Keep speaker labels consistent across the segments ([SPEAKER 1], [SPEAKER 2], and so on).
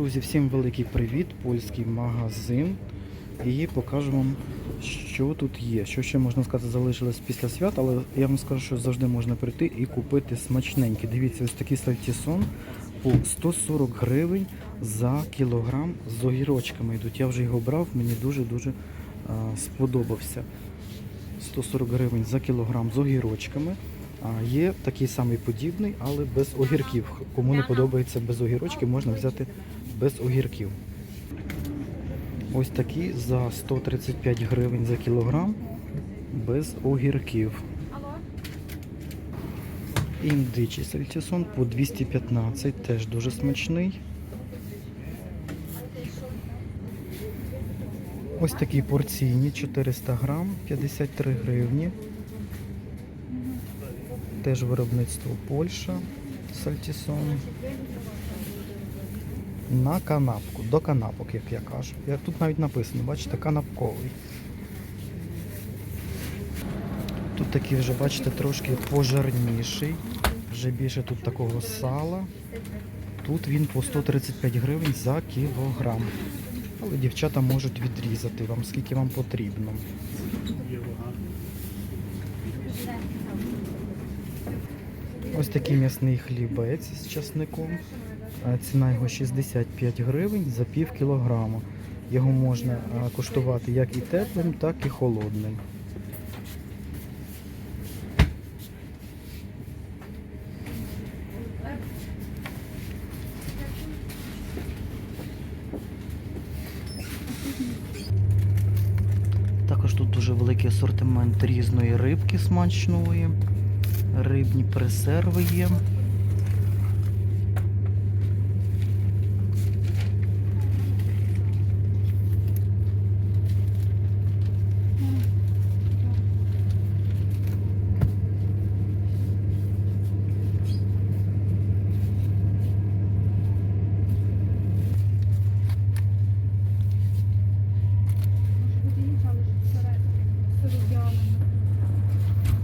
[SPEAKER 1] Друзі, всім великий привіт, польський магазин. І покажу вам, що тут є. Що ще можна сказати, залишилось після свят, але я вам скажу, що завжди можна прийти і купити смачненькі. Дивіться, ось такий сальтісон по 140 гривень за кілограм з огірочками йдуть. Я вже його брав, мені дуже-дуже сподобався. 140 гривень за кілограм з огірочками. А є такий самий подібний, але без огірків. Кому не подобається без огірочків, можна взяти без огірків. Ось такі за 135 гривень за кілограм без огірків. Індичий сальтісон по 215, теж дуже смачний. Ось такі порційні 400 грам, 53 гривні. Теж виробництво Польща, сальтісон. На канапку, до канапок, як я кажу. Як тут навіть написано, бачите, канапковий. Тут такий вже, бачите, трошки пожирніший. Вже більше тут такого сала. Тут він по 135 гривень за кілограм. Але дівчата можуть відрізати вам, скільки вам потрібно. Ось такий м'ясний хлібець з часником. Ціна його 65 гривень за пів кілограма. Його можна куштувати як і теплим, так і холодним. Також тут дуже великий асортимент різної рибки смачної. Рибні пресерви є.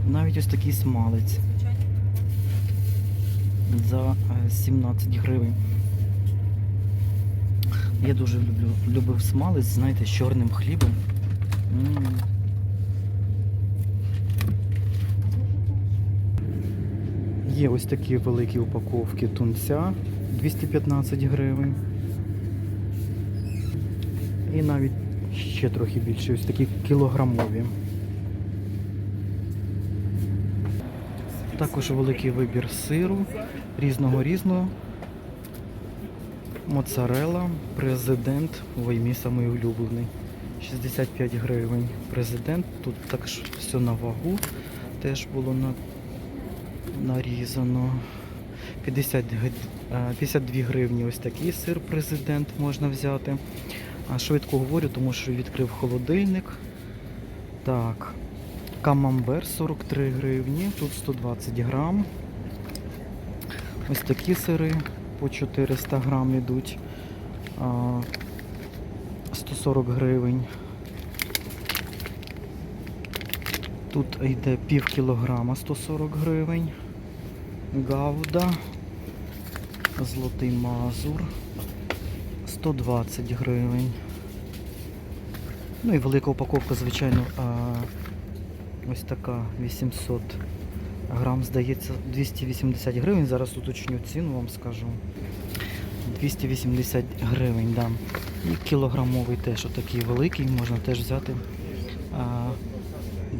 [SPEAKER 1] Навіть ось такий смалець за е, 17 гривень. Я дуже люблю, любив смалець, знаєте, з чорним хлібом. Є ось такі великі упаковки тунця 215 гривень. І навіть ще трохи більше, ось такі кілограмові. Також великий вибір сиру різного різного. Моцарела, президент, ой, мій самий улюблений. 65 гривень. Президент. Тут також все на вагу теж було на, нарізано. 50, е, 52 гривні ось такий сир президент можна взяти. Швидко говорю, тому що відкрив холодильник. Так, Камамбер 43 гривні, тут 120 грам. Ось такі сири по 400 грам йдуть. 140 гривень. Тут йде пів кілограма 140 гривень. Гауда. Золотий мазур. 120 гривень. Ну і велика упаковка, звичайно, ось така 800 грам, здається, 280 гривень. Зараз уточню ціну, вам скажу. 280 гривень, да. І кілограмовий теж отакий великий, можна теж взяти а,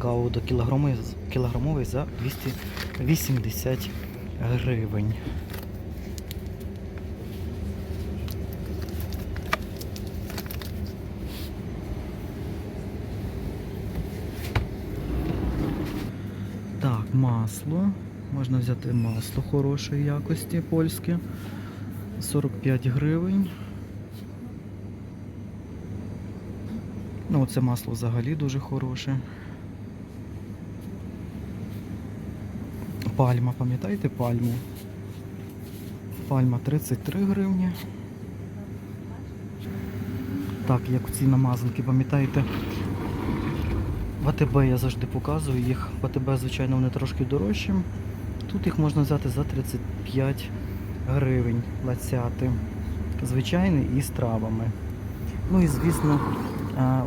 [SPEAKER 1] гауда кілограмовий, за 280 гривень. Так, масло. Можна взяти масло хорошої якості, польське. 45 гривень. Ну, це масло взагалі дуже хороше. Пальма, пам'ятаєте пальму? Пальма 33 гривні. Так, як ці намазанки, пам'ятаєте? В АТБ я завжди показую їх. В АТБ, звичайно, вони трошки дорожчі. Тут їх можна взяти за 35 гривень лацяти. звичайний і з травами. Ну і звісно,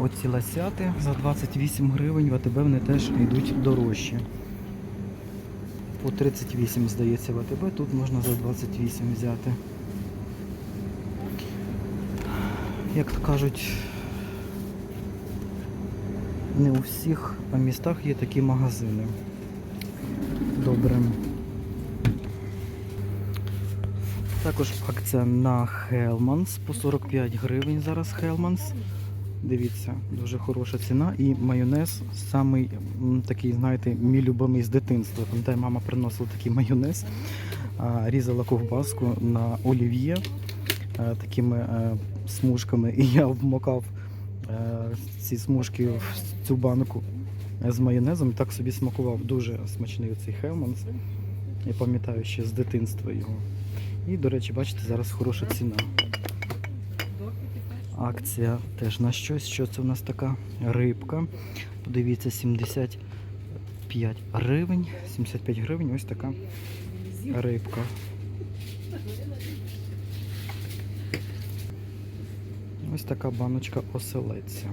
[SPEAKER 1] оці ласяти за 28 гривень в АТБ вони теж йдуть дорожчі. По 38, здається, в АТБ, тут можна за 28 взяти. Як то кажуть, не у всіх містах є такі магазини. Добре. Також акція на Hellmann's по 45 гривень зараз Hellmann's. Дивіться, дуже хороша ціна. І майонез самий такий, знаєте, мій любимий з дитинства. Пам'ятаю, мама приносила такий майонез, різала ковбаску на олів'є е, такими е, смужками. І я вмокав ці смужки в цю банку з майонезом так собі смакував. Дуже смачний оцей Hellmann's. Я пам'ятаю ще з дитинства його. І, до речі, бачите, зараз хороша ціна. Акція теж на щось. Що це у нас така рибка? Подивіться, 75 гривень. 75 гривень, ось така рибка. Ось така баночка оселедця.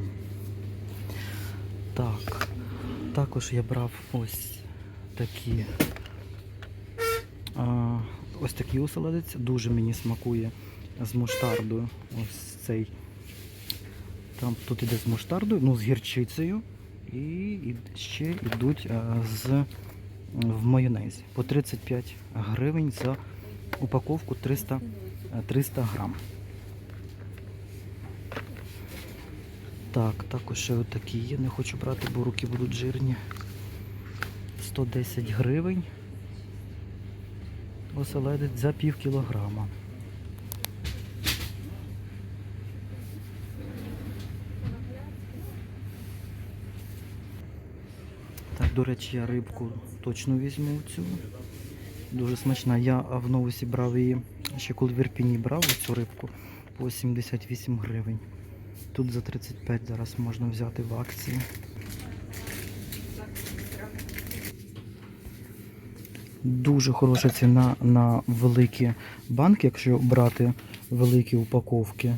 [SPEAKER 1] Так. Також я брав ось такі. А, ось такий оселедець. Дуже мені смакує з муштардою. Ось цей. Там тут іде з муштардою, ну з гірчицею. І, і ще йдуть а, з в майонезі. По 35 гривень за упаковку 300, е, 300 грам. Так, також ще отакі є. Не хочу брати, бо руки будуть жирні. 110 гривень. Оселедець за пів кілограма. Так, до речі, я рибку точно візьму цю. Дуже смачна. Я в новусі брав її, ще коли в Ірпіні брав цю рибку по 78 гривень. Тут за 35 зараз можна взяти в акції. Дуже хороша ціна на великі банки, якщо брати великі упаковки.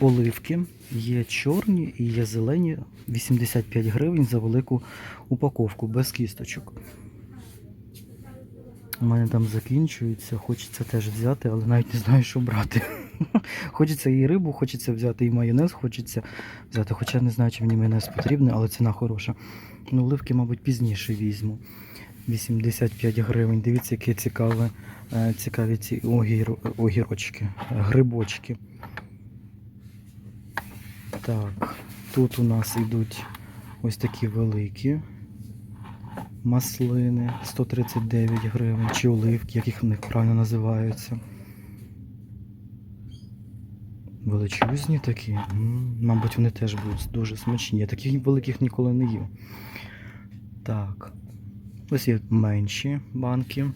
[SPEAKER 1] Оливки є чорні і є зелені 85 гривень за велику упаковку без кісточок. У мене там закінчується, хочеться теж взяти, але навіть не знаю, що брати. Хочеться і рибу, хочеться взяти, і майонез хочеться взяти. Хоча не знаю, чи мені майонез потрібний, але ціна хороша. Ну, оливки, мабуть, пізніше візьму. 85 гривень. Дивіться, які цікаві, е, цікаві ці огір, огірочки, грибочки. Так, тут у нас йдуть ось такі великі маслини 139 гривень, чи оливки, як їх в них правильно називаються. Величезні такі. Мабуть, вони теж будуть дуже смачні. Я таких великих ніколи не їв. Так. Ось є менші банки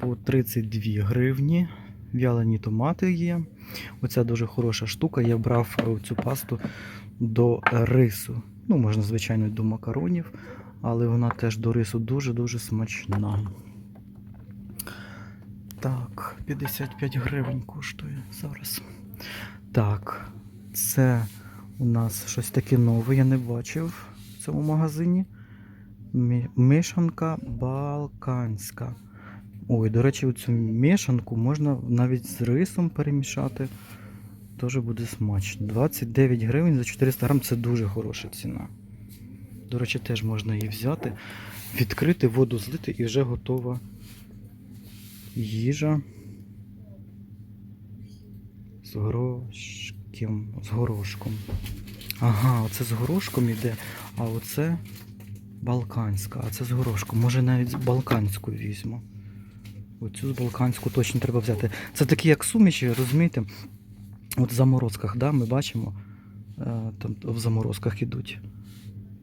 [SPEAKER 1] по 32 гривні. В'ялені томати є. Оця дуже хороша штука. Я брав е, цю пасту до рису. Ну, можна, звичайно, до макаронів, але вона теж до рису дуже-дуже смачна. Так, 55 гривень коштує зараз. Так, це у нас щось таке нове, я не бачив в цьому магазині. Мі- Мішанка балканська. Ой, до речі, цю мішанку можна навіть з рисом перемішати. Теж буде смачно. 29 гривень за 400 грам це дуже хороша ціна. До речі, теж можна її взяти, відкрити, воду злити і вже готова їжа з горошком. З горошком. Ага, оце з горошком іде, а оце балканська, а це з горошком. Може навіть з балканську візьму. Оцю з балканську точно треба взяти. Це такі як суміші, розумієте? От в заморозках, да, ми бачимо, е, там в заморозках ідуть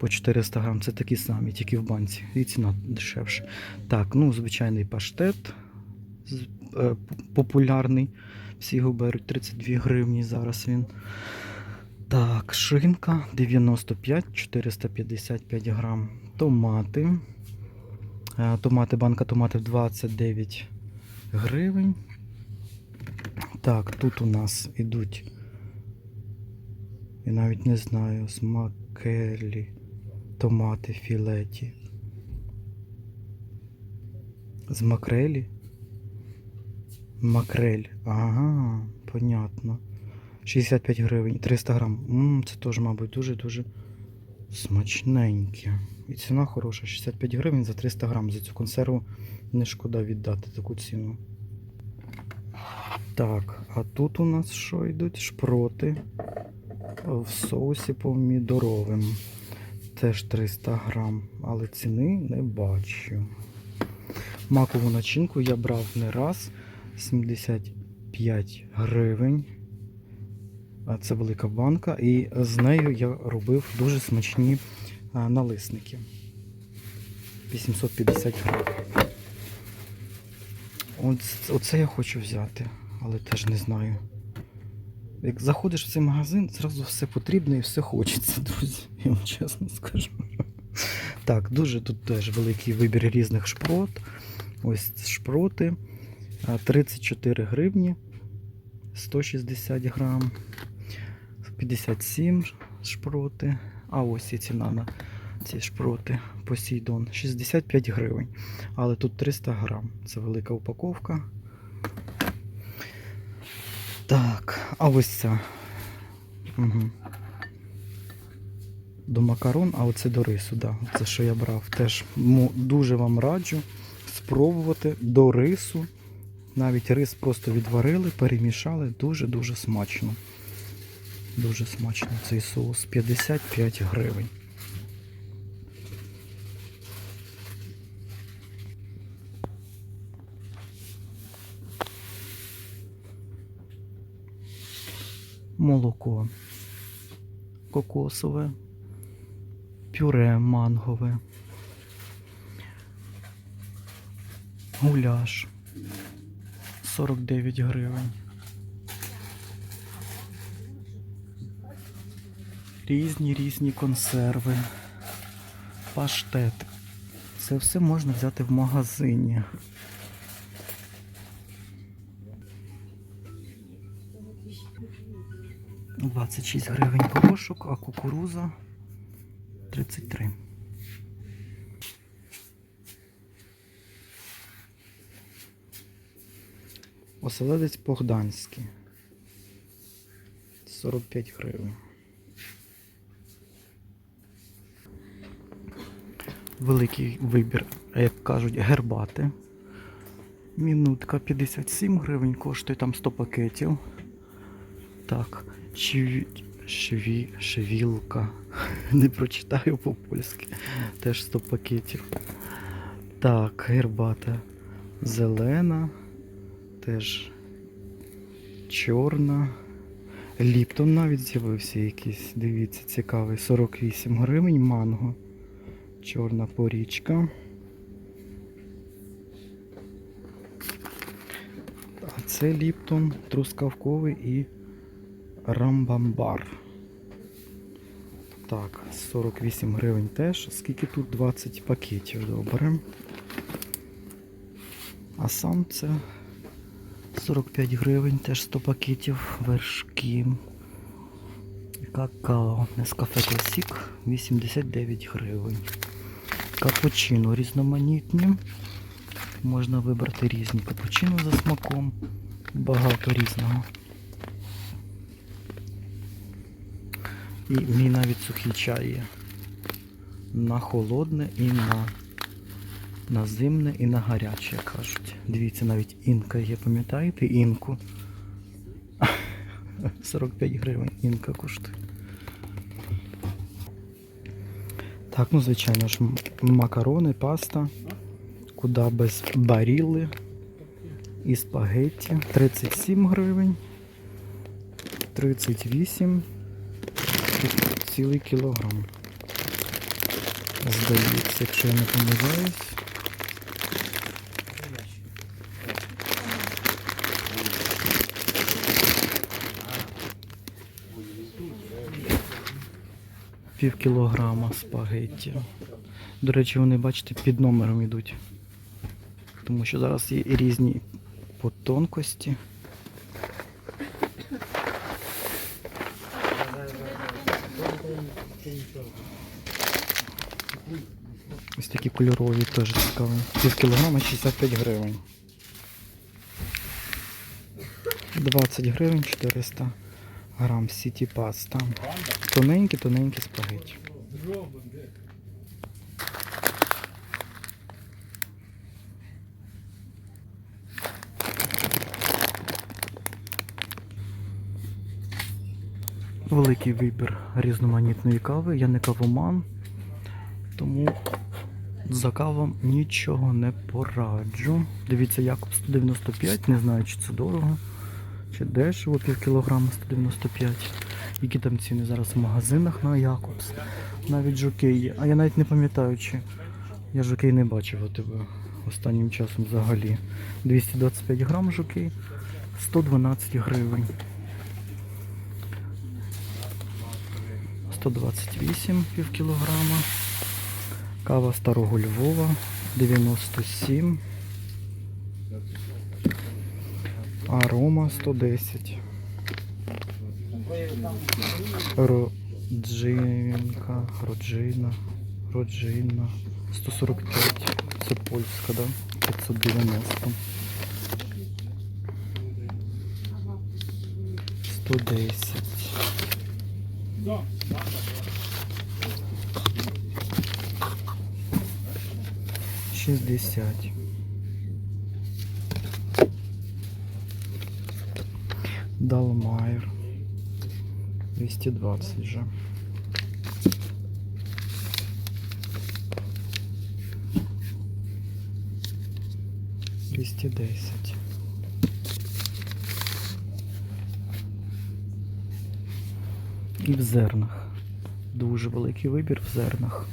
[SPEAKER 1] по 400 грам. Це такі самі, тільки в банці. І ціна дешевше. Так, ну, звичайний паштет е, популярний. Всі його беруть 32 гривні. Зараз він. Так, шинка 95, 455 грам. Томати. Е, Томати, банка томатів 29 гривень. Так, тут у нас ідуть. Я навіть не знаю, смакелі, томати, філеті. З макрелі? Макрель. Ага, понятно. 65 гривень, 300 грам. Ммм, це теж, мабуть, дуже-дуже смачненьке. І ціна хороша. 65 гривень за 300 грам. За цю консерву не шкода віддати таку ціну. Так, а тут у нас що йдуть? Шпроти в соусі помідоровим. Теж 300 грам, але ціни не бачу. Макову начинку я брав не раз 75 гривень. Це велика банка, і з нею я робив дуже смачні налисники. 850 гривень. Оце я хочу взяти, але теж не знаю. Як заходиш в цей магазин, зразу все потрібно і все хочеться, друзі. Я вам чесно скажу. Так, дуже тут теж великий вибір різних шпрот. Ось шпроти. 34 гривні. 160 грам. 57 шпроти. А ось і ціна на ці шпроти. Посейдон. 65 гривень. Але тут 300 грам. Це велика упаковка. Так, а ось ця. Угу. До макарон, а оце до рису, да. Це що я брав. Теж дуже вам раджу спробувати до рису. Навіть рис просто відварили, перемішали. Дуже-дуже смачно. Дуже смачно цей соус. 55 гривень. Молоко кокосове, пюре мангове, гуляш 49 гривень. Різні різні консерви, паштет. Це все можна взяти в магазині. Двадцять шість гривень горошок, а кукуруза 33. Оселедець Богданський. 45 гривень. Великий вибір, як кажуть, гербати. Мінутка 57 гривень, коштує там 100 пакетів. Так, чві... шві... швілка. Не прочитаю по-польськи. Теж 100 пакетів. Так, гербата зелена. Теж чорна. Ліптон навіть з'явився якийсь. Дивіться, цікавий. 48 гривень манго. Чорна порічка. А це Ліптон трускавковий і рамбамбар. Так, 48 гривень теж. Скільки тут 20 пакетів, добре. А сам це 45 гривень, теж 100 пакетів, вершки. Какао, Нескафе Класік 89 гривень. Капучино різноманітні. Можна вибрати різні капучино за смаком. Багато різного. І мій навіть сухий чай є. На холодне і на, на зимне і на гаряче, як кажуть. Дивіться, навіть інка є, пам'ятаєте? Інку. 45 гривень інка коштує. Так, ну звичайно ж, макарони, паста. Куди без баріли і спагетті. 37 гривень. 38. Цілий кілограм. Здається, якщо я не помиляюсь. Пів кілограма спагетті. До речі, вони, бачите, під номером йдуть. Тому що зараз є різні по тонкості. Такі кольорові теж цікаві. Пів кілограма 65 гривень. 20 гривень 400 грам сіті паста. Тоненькі, тоненькі спагеті. Великий вибір різноманітної кави. Я не кавоман, тому за кавом нічого не пораджу. Дивіться, Якоб 195, не знаю, чи це дорого, чи дешево, пів кілограма 195. Які там ціни зараз в магазинах на Якобс. Навіть жокей є. А я навіть не пам'ятаю, чи я жокей не бачив у тебе останнім часом взагалі. 225 грам жокей, 112 гривень. 128 пів кілограма. Кава старого Львова 97. Арома 110. Роджинка, роджина, роджина 145. Це польська, да? 590. 110. 60. Далмайер. 220 же. Двісті десять. І в зернах. Дуже великий вибір в зернах.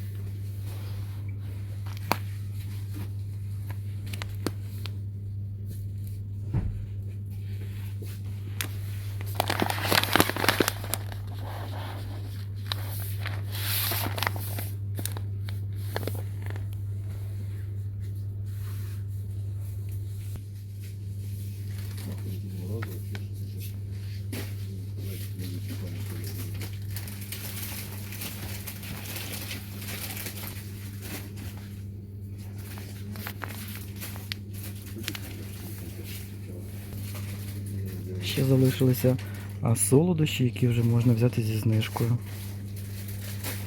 [SPEAKER 1] Ще залишилися а, солодощі, які вже можна взяти зі знижкою.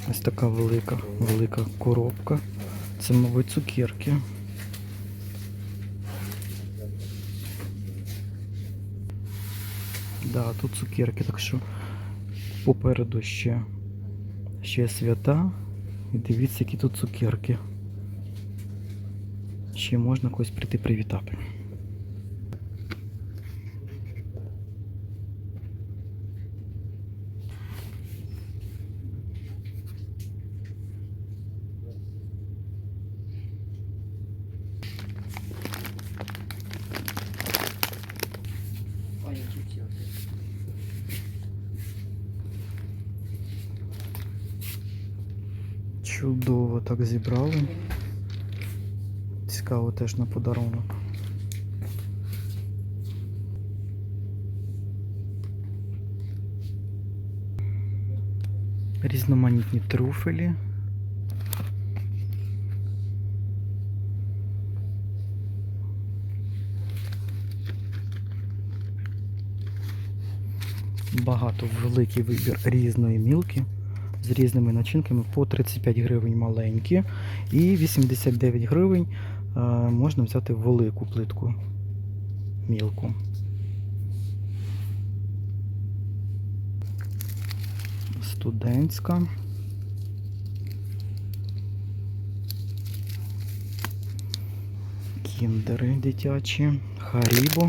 [SPEAKER 1] Ось така велика, велика коробка. Це, мабуть, цукерки. Да, тут цукерки, так що попереду ще, ще свята. І дивіться, які тут цукерки. Ще можна когось прийти привітати. Так зібрали. Цікаво теж на подарунок. Різноманітні трюфелі. Багато великий вибір різної мілки з різними начинками по 35 гривень маленькі і 89 гривень е, можна взяти велику плитку мілку. Студентська. Кіндери дитячі, харібо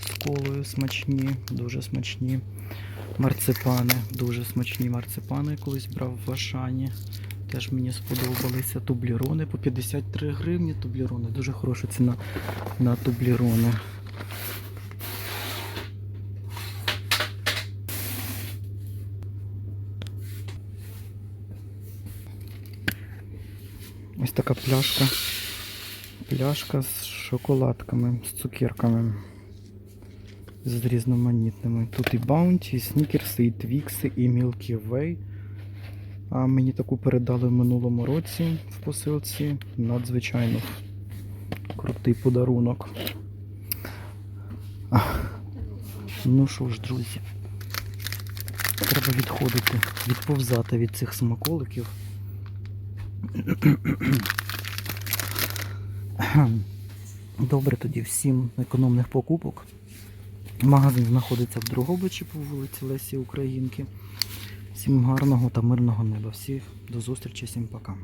[SPEAKER 1] з колою смачні, дуже смачні. Марципани, дуже смачні марципани колись брав в Ашані. Теж мені сподобалися тублірони по 53 гривні. Тублірони, дуже хороша ціна на тублірони. Ось така пляшка. Пляшка з шоколадками, з цукерками. З різноманітними. Тут і Bounty, і Снікерси, і Твікси, і Milky Way. А мені таку передали в минулому році в посилці. Надзвичайно крутий подарунок. Ну що ж, друзі, треба відходити, відповзати від цих смаколиків. Добре, тоді всім економних покупок. Магазин знаходиться в Другобичі по вулиці Лесі Українки. Всім гарного та мирного неба. Всіх до зустрічі, всім пока.